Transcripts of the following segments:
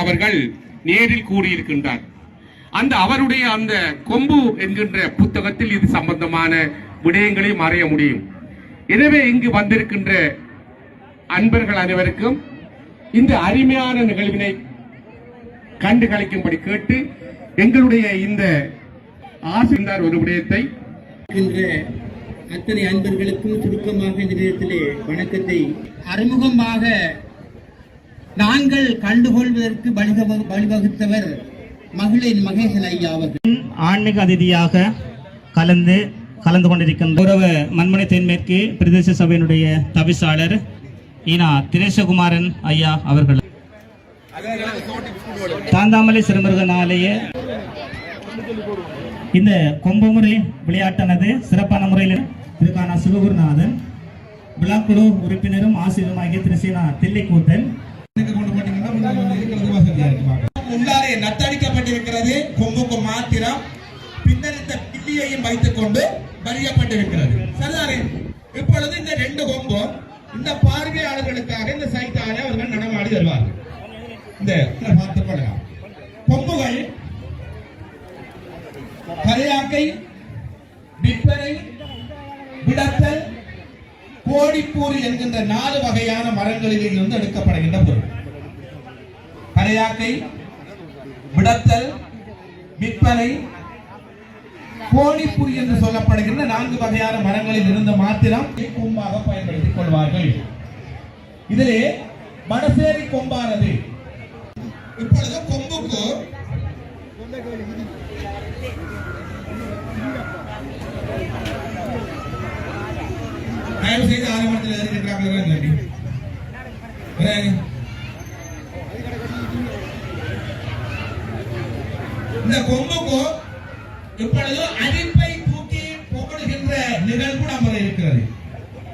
அவர்கள் நேரில் கூறியிருக்கின்றார் அந்த அவருடைய அந்த கொம்பு என்கின்ற புத்தகத்தில் இது சம்பந்தமான விடயங்களையும் அறிய முடியும். எனவே இங்கு வந்திருக்கின்ற அன்பர்கள் அனைவருக்கும் இந்த அருமையான நிகழ்வினை கண்டு கழிக்கும்படி கேட்டு எங்களுடைய இந்த ஆசிரியர் ஒரு விடயத்தை அத்தனை அன்பர்களுக்கும் சுருக்கமாக இந்த நேரத்திலே வணக்கத்தை அறிமுகமாக நாங்கள் கண்டுகொள்வதற்கு வழிவகுத்தவர் மகளிர் மகேசன் ஐயா அவர்கள். ஆன்மீக அதிதியாக கலந்து கலந்து கொண்டிருக்கின்ற கௌரவ மண்மனை தென்மேற்கு பிரதேச சபையினுடைய தவிசாளர் ஈனா திரேசகுமாரன் ஐயா அவர்கள். தாந்தாமலை சிறுமுருகன் ஆலய இந்த கொம்புமுறை விளையாட்டானது சிறப்பான முறையில் இதுக்கான சிவகுருநாதன். விழாக்குழு உறுப்பினரும் ஆசிரியருமாகிய திரு சீனா தில்லைக்கூத்தன். உள்ளாலே நத்தடிக்கப்பட்டிருக்கிறது கொம்புக்கு மாத்திரம் பின்னர் கிள்ளியையும் வைத்துக் கொண்டு வரியப்பட்டிருக்கிறது சரிதானே இப்பொழுது இந்த ரெண்டு கொம்பும் இந்த பார்வையாளர்களுக்காக இந்த சைத்தாலே அவர்கள் நடமாடி வருவார்கள். இந்த இதை பார்த்துக் கொள்ளலாம் கொம்புகள் கரையாக்கை விற்பனை விடத்தல் கோடிப்பூர் என்கின்ற நாலு வகையான மரங்களில் இருந்து எடுக்கப்படுகின்ற பொருள். கரையாக்கை விடத்தல் விற்பனை கோணிப்புரி என்று சொல்லப்படுகின்ற நான்கு வகையான மரங்களில் இருந்து மாத்திரம் கொம்பாக பயன்படுத்திக் கொள்வார்கள். இதிலே மடசேரி கொம்பானது. இப்பொழுது கொம்புக்கு தயவு செய்து ஆரம்பத்தில் இருக்கின்றார்கள் இந்த கொம்புக்கும் இப்பொழுது அரிப்பை தூக்கி போடுகின்ற நிகழ்வு நம்ம இருக்கிறது.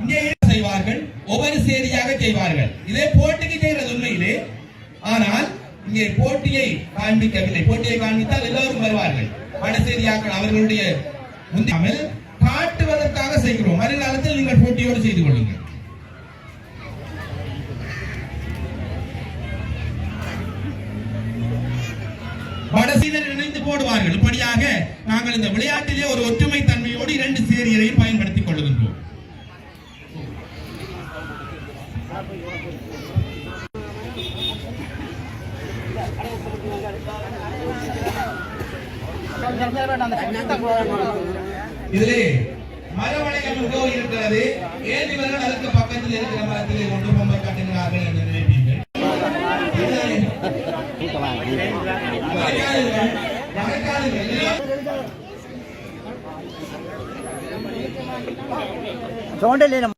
இங்கே என்ன செய்வார்கள்? ஒவ்வொரு சேரியாக செய்வார்கள். இதே போட்டிக்கு செய்கிறது உண்மையிலே. ஆனால் இங்கே போட்டியை காண்பிக்கவில்லை. போட்டியை காண்பித்தால் எல்லோரும் வருவார்கள். வடசேரியாக்கள் அவர்களுடைய முந்தாமல் காட்டுவதற்காக செய்கிறோம். மறுநாளத்தில் நீங்கள் போட்டியோடு செய்து கொள்ளுங்கள். போடுவார்கள். இப்படியாக நாங்கள் இந்த விளையாட்டிலே ஒரு ஒற்றுமை தன்மையோடு இரண்டு சேரியரையும் பயன்படுத்திக் கொள்ளுகின்றோம் இதிலே மரவளையம் மிகவும் இருக்கிறது. ஏன் இவர்கள் அதற்கு பக்கத்தில் இருக்கிற மரத்திலே கொண்டு பொம்மை காட்டுகிறார்கள் என்று நினைப்பீர்கள்? చూడండి లేనమ్మ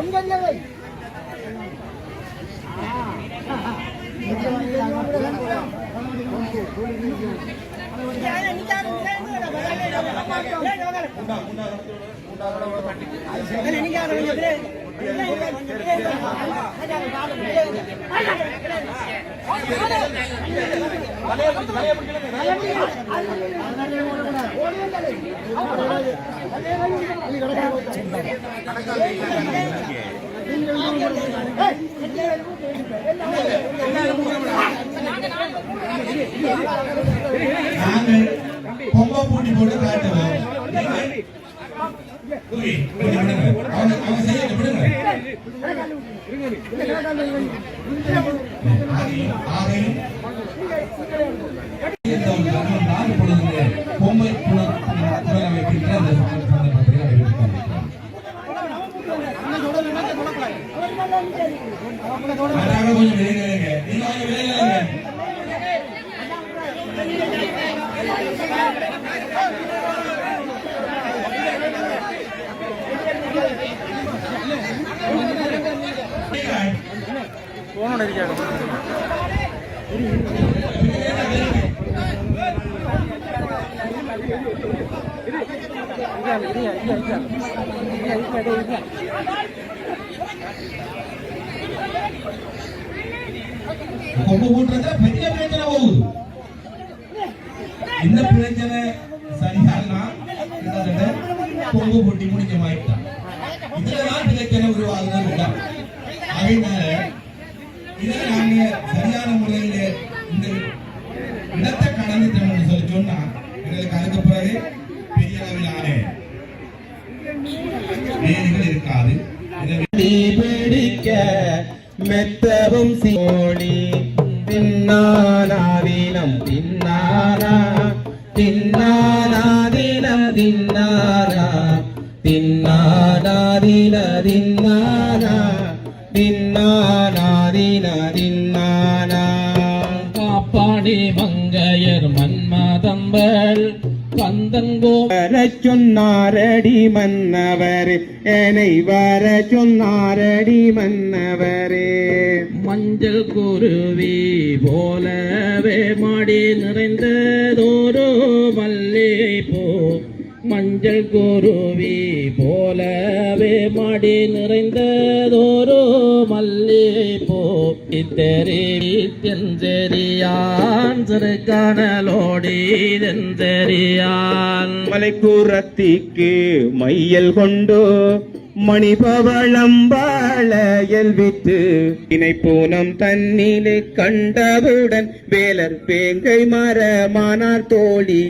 ఉండాలి நாங்கள் பொம்மை பூட்டி போட்டு காட்டுவோம். பொம்மை புல- புலக வைக்கின்ற அந்த சந்தர்ப்பத்தில் அறிவிக்கிறோம். அதாக கொஞ்சம் விலகுங்க. நீங்க கொண்டு விலகுங்க. ஊட்டுறதுல பெரிய இதை நாங்க சரியான முறையில் இந்த இடத்தை கடந்துட்டோம்னு சொல்லி சொன்னா எங்களுக்கு அதுக்கு பிறகு பெரிய அளவிலான வேலைகள் இருக்காது எனவே பிடிக்க மெத்தவும் சோழி தின்னானாதீனம் தின்னானா தின்னானாதீனம் தின்னானா தின்னானாதீன தின்னானா தின்னானாதீன தின்னானா காப்பாடி மங்கையர் மன்மதம்பல் பந்தங்கோ வர சொன்னாரடி மன்னவர் என்னை வர சொன்னாரடி மன்னவரே. மஞ்சள் குருவி போலவே மாடி நிறைந்ததோரோ மல்லிகை போ மஞ்சள் குருவி போலவே மடி நிறைந்ததோரோ மல்லிகை போ. இத்தெறி தெஞ்செறியான் சிறுகானலோடி தெஞ்செறியான். மலைக்கூரத்திக்கு மையல் கொண்டு மணிபவளம் வாழையல் விட்டு இணைப்பூனம் பூனம் தன்னிலே கண்டவுடன் வேலர் பேங்கை மரமானார் தோழி